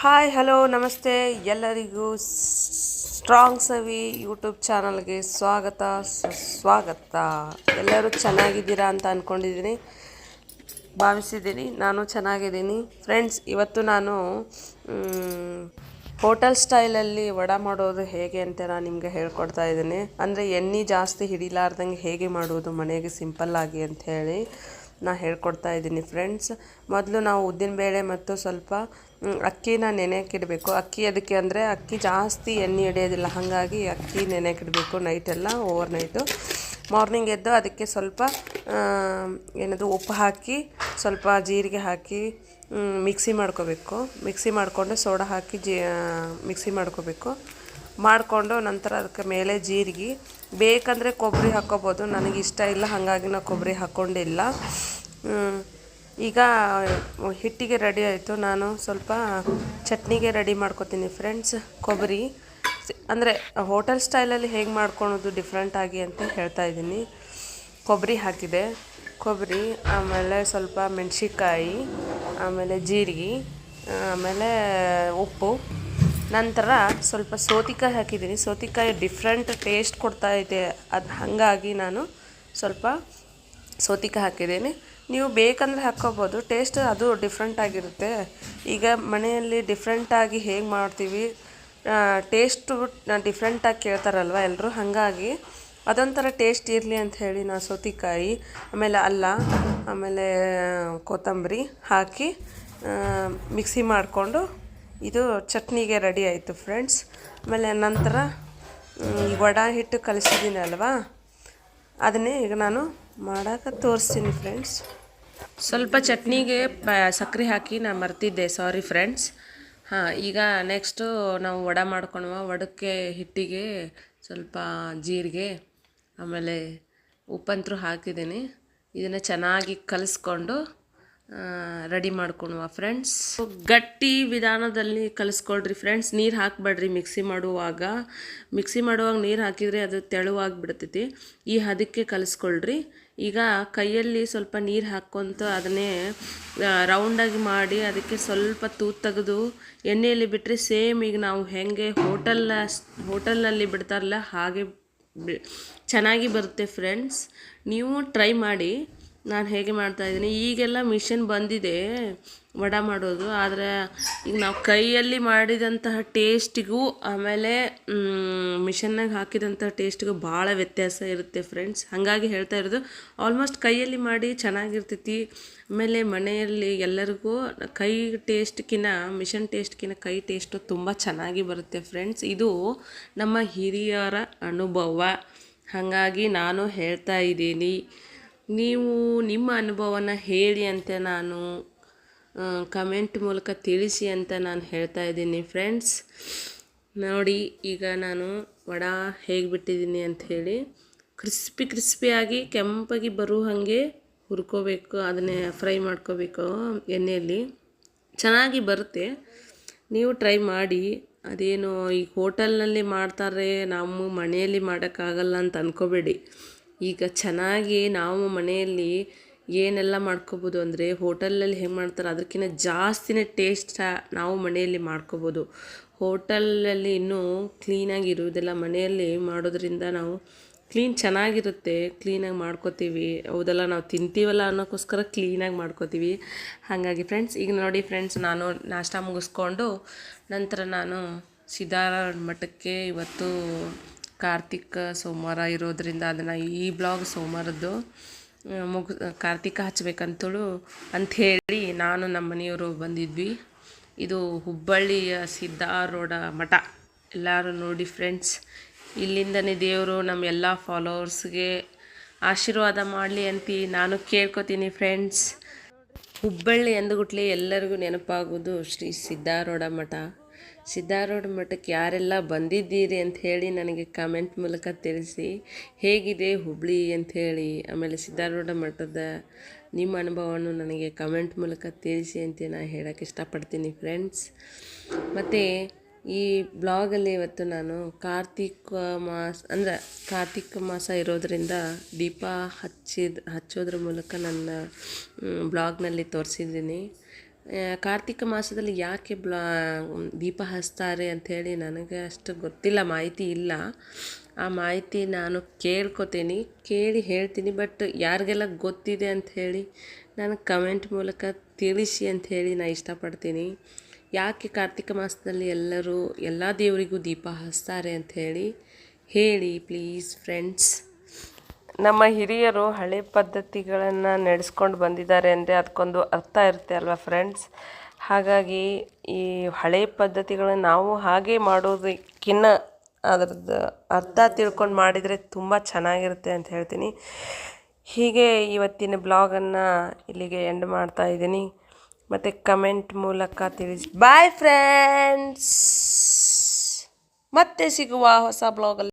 Hi hello ನಮಸ್ತೆ ಎಲ್ಲರಿಗೂ strong ಸವಿ YouTube ಚಾನಲ್ಗೆ ಸ್ವಾಗತ ಸುಸ್ವಾಗತ ಎಲ್ಲರೂ ಚೆನ್ನಾಗಿದ್ದೀರಾ ಅಂತ ಅಂದ್ಕೊಂಡಿದ್ದೀನಿ ಭಾವಿಸಿದ್ದೀನಿ ನಾನು ಚೆನ್ನಾಗಿದ್ದೀನಿ ಫ್ರೆಂಡ್ಸ್ ಇವತ್ತು ನಾನು ಹೋಟೆಲ್ ಸ್ಟೈಲಲ್ಲಿ ವಡ ಮಾಡೋದು ಹೇಗೆ ಅಂತ ನಾನು ನಿಮಗೆ ಹೇಳ್ಕೊಡ್ತಾ ಇದ್ದೀನಿ ಅಂದರೆ ಎಣ್ಣೆ ಜಾಸ್ತಿ ಹಿಡಿಲಾರ್ದಂಗೆ ಹೇಗೆ ಮಾಡೋದು ಮನೆಗೆ ಸಿಂಪಲ್ಲಾಗಿ ಹೇಳಿ ನಾ ಹೇಳ್ಕೊಡ್ತಾ ಇದ್ದೀನಿ ಫ್ರೆಂಡ್ಸ್ ಮೊದಲು ನಾವು ಉದ್ದಿನಬೇಳೆ ಮತ್ತು ಸ್ವಲ್ಪ ಅಕ್ಕಿನ ನೆನೆಯಕ್ಕಿಡಬೇಕು ಅಕ್ಕಿ ಅದಕ್ಕೆ ಅಂದರೆ ಅಕ್ಕಿ ಜಾಸ್ತಿ ಎಣ್ಣೆ ಹಿಡಿಯೋದಿಲ್ಲ. ಹಾಗಾಗಿ ಅಕ್ಕಿ ನೆನೆಯಕ್ಕಿಡಬೇಕು ನೈಟೆಲ್ಲ ಓವರ್ ನೈಟು ಮಾರ್ನಿಂಗ್ ಎದ್ದು ಅದಕ್ಕೆ ಸ್ವಲ್ಪ ಏನದು, ಉಪ್ಪು ಹಾಕಿ, ಸ್ವಲ್ಪ ಜೀರಿಗೆ ಹಾಕಿ ಮಿಕ್ಸಿ ಮಾಡ್ಕೋಬೇಕು. ಮಿಕ್ಸಿ ಮಾಡಿಕೊಂಡು ಸೋಡಾ ಹಾಕಿ ಜೀ ಮಿಕ್ಸಿ ಮಾಡ್ಕೋಬೇಕು. ಮಾಡಿಕೊಂಡು ನಂತರ ಅದಕ್ಕೆ ಮೇಲೆ ಜೀರಿಗೆ. ಬೇಕಂದರೆ ಕೊಬ್ಬರಿ ಹಾಕ್ಕೋಬೋದು. ನನಗೆ ಇಷ್ಟ ಇಲ್ಲ, ಹಾಗಾಗಿ ನಾನು ಕೊಬ್ಬರಿ ಹಾಕ್ಕೊಂಡಿಲ್ಲ. ಈಗ ಹಿಟ್ಟಿಗೆ ರೆಡಿ ಆಯಿತು. ನಾನು ಸ್ವಲ್ಪ ಚಟ್ನಿಗೆ ರೆಡಿ ಮಾಡ್ಕೊತೀನಿ ಫ್ರೆಂಡ್ಸ್ ಕೊಬ್ಬರಿ. ಅಂದರೆ ಹೋಟೆಲ್ ಸ್ಟೈಲಲ್ಲಿ ಹೇಗೆ ಮಾಡ್ಕೊಳೋದು ಡಿಫ್ರೆಂಟಾಗಿ ಅಂತ ಹೇಳ್ತಾ ಇದ್ದೀನಿ. ಕೊಬ್ಬರಿ ಹಾಕಿದೆ. ಕೊಬ್ಬರಿ, ಆಮೇಲೆ ಸ್ವಲ್ಪ ಮೆಣಸಿಕಾಯಿ ಆಮೇಲೆ ಜೀರಿಗೆ, ಆಮೇಲೆ ಉಪ್ಪು. ನಂತರ ಸ್ವಲ್ಪ ಸೌತಿಕಾಯಿ ಹಾಕಿದ್ದೀನಿ. ಸೌತಿಕಾಯಿ ಡಿಫ್ರೆಂಟ್ ಟೇಸ್ಟ್ ಕೊಡ್ತಾ ಇದೆ. ಅದು ಹಾಗಾಗಿ ನಾನು ಸ್ವಲ್ಪ ಸೋತಿಕಾಯಿ ಹಾಕಿದ್ದೀನಿ. ನೀವು ಬೇಕಂದರೆ ಹಾಕ್ಕೋಬೋದು. ಟೇಸ್ಟ್ ಅದು ಡಿಫ್ರೆಂಟ್ ಆಗಿರುತ್ತೆ. ಈಗ ಮನೆಯಲ್ಲಿ ಡಿಫ್ರೆಂಟಾಗಿ ಹೇಗೆ ಮಾಡ್ತೀವಿ ಟೇಸ್ಟು ಡಿಫ್ರೆಂಟಾಗಿ ಕೇಳ್ತಾರಲ್ವ ಎಲ್ಲರೂ ಹಾಗಾಗಿ ಅದೊಂಥರ ಟೇಸ್ಟ್ ಇರಲಿ ಅಂತ ಹೇಳಿ ನಾನು ಸೌತೆಕಾಯಿ, ಆಮೇಲೆ ಅಲ್ಲ, ಆಮೇಲೆ ಕೊತ್ತಂಬರಿ ಹಾಕಿ ಮಿಕ್ಸಿ ಮಾಡಿಕೊಂಡು ಇದು ಚಟ್ನಿಗೆ ರೆಡಿ ಆಯಿತು ಫ್ರೆಂಡ್ಸ್ ಆಮೇಲೆ ನಂತರ ಈ ವಡ ಹಿಟ್ಟು ಕಲಿಸಿದ್ದೀನಿ ಅಲ್ವಾ ಅದನ್ನೇ ಈಗ ನಾನು ಮಾಡೋಕೆ ತೋರಿಸ್ತೀನಿ ಫ್ರೆಂಡ್ಸ್ ಸ್ವಲ್ಪ ಚಟ್ನಿಗೆ ಸಕ್ಕರೆ ಹಾಕಿ ನಾನು ಮರ್ತಿದ್ದೆ ಸಾರಿ ಫ್ರೆಂಡ್ಸ್ ಹಾಂ, ಈಗ ನೆಕ್ಸ್ಟು ನಾವು ವಡ ಮಾಡ್ಕೊಳುವ ವಡಕ್ಕೆ ಹಿಟ್ಟಿಗೆ ಸ್ವಲ್ಪ ಜೀರಿಗೆ, ಆಮೇಲೆ ಉಪ್ಪಂತರೂ ಹಾಕಿದ್ದೀನಿ. ಇದನ್ನು ಚೆನ್ನಾಗಿ ಕಲಿಸ್ಕೊಂಡು ರೆಡಿ ಮಾಡ್ಕೊಳುವ ಫ್ರೆಂಡ್ಸ್ ಗಟ್ಟಿ ವಿಧಾನದಲ್ಲಿ ಕಲಿಸ್ಕೊಳ್ರಿ ಫ್ರೆಂಡ್ಸ್ ನೀರು ಹಾಕಬೇಡ್ರಿ, ಮಿಕ್ಸಿ ಮಾಡುವಾಗ. ಮಿಕ್ಸಿ ಮಾಡುವಾಗ ನೀರು ಹಾಕಿದರೆ ಅದು ತೆಳುವಾಗಿ ಬಿಡ್ತೈತಿ ಈ ಹದಕ್ಕೆ ಕಲಿಸ್ಕೊಳ್ರಿ. ಈಗ ಕೈಯಲ್ಲಿ ಸ್ವಲ್ಪ ನೀರು ಹಾಕ್ಕೊಂತ ಅದನ್ನೇ ರೌಂಡಾಗಿ ಮಾಡಿ ಅದಕ್ಕೆ ಸ್ವಲ್ಪ ತೂತ್ ತೆಗೆದು ಎಣ್ಣೆಯಲ್ಲಿ ಬಿಟ್ಟರೆ ಸೇಮ್ ಈಗ ನಾವು ಹೆಂಗೆ ಹೋಟೆಲ್ ಹೋಟೆಲ್ನಲ್ಲಿ ಬಿಡ್ತಾರಲ್ಲ ಹಾಗೆ ಚೆನ್ನಾಗಿ ಬರುತ್ತೆ ಫ್ರೆಂಡ್ಸ್ ನೀವು ಟ್ರೈ ಮಾಡಿ. ನಾನು ಹೇಗೆ ಮಾಡ್ತಾಯಿದ್ದೀನಿ ಈಗೆಲ್ಲ ಮಿಷಿನ್ ಬಂದಿದೆ, ವಡ ಮಾಡೋದು. ಆದರೆ ಈಗ ನಾವು ಕೈಯಲ್ಲಿ ಮಾಡಿದಂತಹ ಟೇಸ್ಟಿಗೂ ಆಮೇಲೆ ಮಿಷನ್ನಾಗ ಹಾಕಿದಂಥ ಟೇಸ್ಟಿಗೂ ಭಾಳ ವ್ಯತ್ಯಾಸ ಇರುತ್ತೆ ಫ್ರೆಂಡ್ಸ್. ಹಾಗಾಗಿ ಹೇಳ್ತಾ ಇರೋದು, ಆಲ್ಮೋಸ್ಟ್ ಕೈಯಲ್ಲಿ ಮಾಡಿ ಚೆನ್ನಾಗಿರ್ತೈತಿ. ಆಮೇಲೆ ಮನೆಯಲ್ಲಿ ಎಲ್ಲರಿಗೂ ಕೈ ಟೇಸ್ಟ್ಕಿನ ಮಿಷನ್ ಟೇಸ್ಟ್ಕಿನ ಕೈ ಟೇಸ್ಟು ತುಂಬ ಚೆನ್ನಾಗಿ ಬರುತ್ತೆ ಫ್ರೆಂಡ್ಸ್. ಇದು ನಮ್ಮ ಹಿರಿಯರ ಅನುಭವ. ಹಾಗಾಗಿ ನಾನು ಹೇಳ್ತಾ ಇದ್ದೀನಿ ನೀವು ನಿಮ್ಮ ಅನುಭವನ ಹೇಳಿ ಅಂತ ನಾನು ಕಮೆಂಟ್ ಮೂಲಕ ತಿಳಿಸಿ ಅಂತ ನಾನು ಹೇಳ್ತಾ ಇದ್ದೀನಿ ಫ್ರೆಂಡ್ಸ್ ನೋಡಿ, ಈಗ ನಾನು ವಡ ಹೇಗೆ ಬಿಟ್ಟಿದ್ದೀನಿ ಅಂತ ಹೇಳಿ. ಕ್ರಿಸ್ಪಿ ಕ್ರಿಸ್ಪಿಯಾಗಿ ಕೆಂಪಾಗಿ ಬರೋ ಹಾಗೆ ಹುರ್ಕೋಬೇಕು, ಅದನ್ನೇ ಫ್ರೈ ಮಾಡ್ಕೋಬೇಕು ಎಣ್ಣೆಯಲ್ಲಿ. ಚೆನ್ನಾಗಿ ಬರುತ್ತೆ. ನೀವು ಟ್ರೈ ಮಾಡಿ. ಅದೇನು ಈ ಹೋಟೆಲ್ನಲ್ಲಿ ಮಾಡ್ತಾರೆ, ನಮ್ಮ ಮನೆಯಲ್ಲಿ ಮಾಡೋಕ್ಕಾಗಲ್ಲ ಅಂತ ಅಂದ್ಕೋಬೇಡಿ ಈಗ ಚೆನ್ನಾಗಿ ನಾವು ಮನೆಯಲ್ಲಿ ಏನೆಲ್ಲ ಮಾಡ್ಕೋಬೋದು ಅಂದರೆ ಹೋಟೆಲಲ್ಲಿ ಹೆಂಗೆ ಮಾಡ್ತಾರೆ ಅದಕ್ಕಿಂತ ಜಾಸ್ತಿನೇ ಟೇಸ್ಟ್ ನಾವು ಮನೆಯಲ್ಲಿ ಮಾಡ್ಕೋಬೋದು. ಹೋಟೆಲಲ್ಲಿ ಇನ್ನೂ ಕ್ಲೀನಾಗಿ ಇರುವುದಿಲ್ಲ. ಮನೆಯಲ್ಲಿ ಮಾಡೋದ್ರಿಂದ ನಾವು ಕ್ಲೀನ್ ಚೆನ್ನಾಗಿರುತ್ತೆ. ಕ್ಲೀನಾಗಿ ಮಾಡ್ಕೋತೀವಿ. ಹೌದಲ್ಲ? ನಾವು ತಿಂತೀವಲ್ಲ ಅನ್ನೋಕ್ಕೋಸ್ಕರ ಕ್ಲೀನಾಗಿ ಮಾಡ್ಕೋತೀವಿ. ಹಾಗಾಗಿ ಫ್ರೆಂಡ್ಸ್ ಈಗ ನೋಡಿ ಫ್ರೆಂಡ್ಸ್ ನಾನು ನಾಷ್ಟ ಮುಗಿಸ್ಕೊಂಡು ನಂತರ ನಾನು ಸಿದ್ಧಾರ ಮಠಕ್ಕೆ ಇವತ್ತು ಕಾರ್ತಿಕ ಸೋಮವಾರ ಇರೋದರಿಂದ ಅದನ್ನು ಈ ಬ್ಲಾಗ್ ಸೋಮವಾರದ್ದು ಮುಗ್ ಕಾರ್ತಿಕ ಹಚ್ಚಬೇಕಂತಳು ಅಂಥೇಳಿ ನಾನು ನಮ್ಮ ಮನೆಯವರು ಬಂದಿದ್ವಿ. ಇದು ಹುಬ್ಬಳ್ಳಿಯ ಸಿದ್ಧಾರೂಢ ಮಠ. ಎಲ್ಲರೂ ನೋಡಿ ಫ್ರೆಂಡ್ಸ್ ಇಲ್ಲಿಂದನೇ ದೇವರು ನಮ್ಮ ಎಲ್ಲ ಫಾಲೋವರ್ಸ್ಗೆ ಆಶೀರ್ವಾದ ಮಾಡಲಿ ಅಂತ. ನಾನು ಕೇಳ್ಕೊತೀನಿ ಫ್ರೆಂಡ್ಸ್ ಹುಬ್ಬಳ್ಳಿ ಅಂದುಗುಟ್ಲೆ ಎಲ್ಲರಿಗೂ ನೆನಪಾಗೋದು ಶ್ರೀ ಸಿದ್ಧಾರೂಢ ಮಠ. ಸಿದ್ದಾರೂಢ ಮಠಕ್ಕೆ ಯಾರೆಲ್ಲ ಬಂದಿದ್ದೀರಿ ಅಂತ ಹೇಳಿ ನನಗೆ ಕಮೆಂಟ್ ಮೂಲಕ ತಿಳಿಸಿ, ಹೇಗಿದೆ ಹುಬ್ಬಳ್ಳಿ ಅಂತ ಆಮೇಲೆ ಸಿದ್ಧಾರೂಢ ಮಠದ ನಿಮ್ಮ ಅನುಭವವನ್ನು ನನಗೆ ಕಮೆಂಟ್ ಮೂಲಕ ತಿಳಿಸಿ ಅಂತ ನಾನು ಹೇಳೋಕ್ಕೆ ಇಷ್ಟಪಡ್ತೀನಿ ಫ್ರೆಂಡ್ಸ್ ಮತ್ತು ಈ ಬ್ಲಾಗಲ್ಲಿ ಇವತ್ತು ನಾನು ಕಾರ್ತಿಕ ಮಾಸ, ಅಂದರೆ ಕಾರ್ತಿಕ ಮಾಸ ಇರೋದರಿಂದ ದೀಪ ಹಚ್ಚಿದ, ಹಚ್ಚೋದ್ರ ಮೂಲಕ ನನ್ನ ಬ್ಲಾಗ್ನಲ್ಲಿ ತೋರಿಸಿದ್ದೀನಿ. ಕಾರ್ತಿಕ ಮಾಸದಲ್ಲಿ ಯಾಕೆ ಬ್ಲಾ ದೀಪ ಹಚ್ತಾರೆ ಅಂಥೇಳಿ ನನಗೆ ಅಷ್ಟು ಗೊತ್ತಿಲ್ಲ, ಮಾಹಿತಿ ಇಲ್ಲ. ಆ ಮಾಹಿತಿ ನಾನು ಕೇಳ್ಕೊತೀನಿ, ಕೇಳಿ ಹೇಳ್ತೀನಿ, ಬಟ್ ಯಾರಿಗೆಲ್ಲ ಗೊತ್ತಿದೆ ಅಂಥೇಳಿ ನನಗೆ ಕಮೆಂಟ್ ಮೂಲಕ ತಿಳಿಸಿ ಅಂಥೇಳಿ ನಾನು ಇಷ್ಟಪಡ್ತೀನಿ. ಯಾಕೆ ಕಾರ್ತಿಕ ಮಾಸದಲ್ಲಿ ಎಲ್ಲರೂ, ಎಲ್ಲ ದೇವರಿಗೂ ದೀಪ ಹಚ್ತಾರೆ ಅಂಥೇಳಿ ಹೇಳಿ, ಪ್ಲೀಸ್ ಫ್ರೆಂಡ್ಸ್. ನಮ್ಮ ಹಿರಿಯರು ಹಳೆ ಪದ್ಧತಿಗಳನ್ನು ನಡೆಸ್ಕೊಂಡು ಬಂದಿದ್ದಾರೆ ಅಂದರೆ ಅದಕ್ಕೊಂದು ಅರ್ಥ ಇರುತ್ತೆ ಅಲ್ವಾ ಫ್ರೆಂಡ್ಸ್ ಹಾಗಾಗಿ ಈ ಹಳೆ ಪದ್ಧತಿಗಳನ್ನು ನಾವು ಹಾಗೆ ಮಾಡೋದಕ್ಕಿನ್ನ ಅದರದ್ದು ಅರ್ಥ ತಿಳ್ಕೊಂಡು ಮಾಡಿದರೆ ತುಂಬ ಚೆನ್ನಾಗಿರುತ್ತೆ ಅಂತ ಹೇಳ್ತೀನಿ. ಹೀಗೆ ಇವತ್ತಿನ ಬ್ಲಾಗನ್ನು ಇಲ್ಲಿಗೆ ಎಂಡ್ ಮಾಡ್ತಾ ಇದ್ದೀನಿ. ಮತ್ತು ಕಮೆಂಟ್ ಮೂಲಕ ತಿಳಿಸಿ ಬಾಯ್ ಫ್ರೆಂಡ್ಸ್ ಮತ್ತೆ ಸಿಗುವ ಹೊಸ ಬ್ಲಾಗಲ್ಲಿ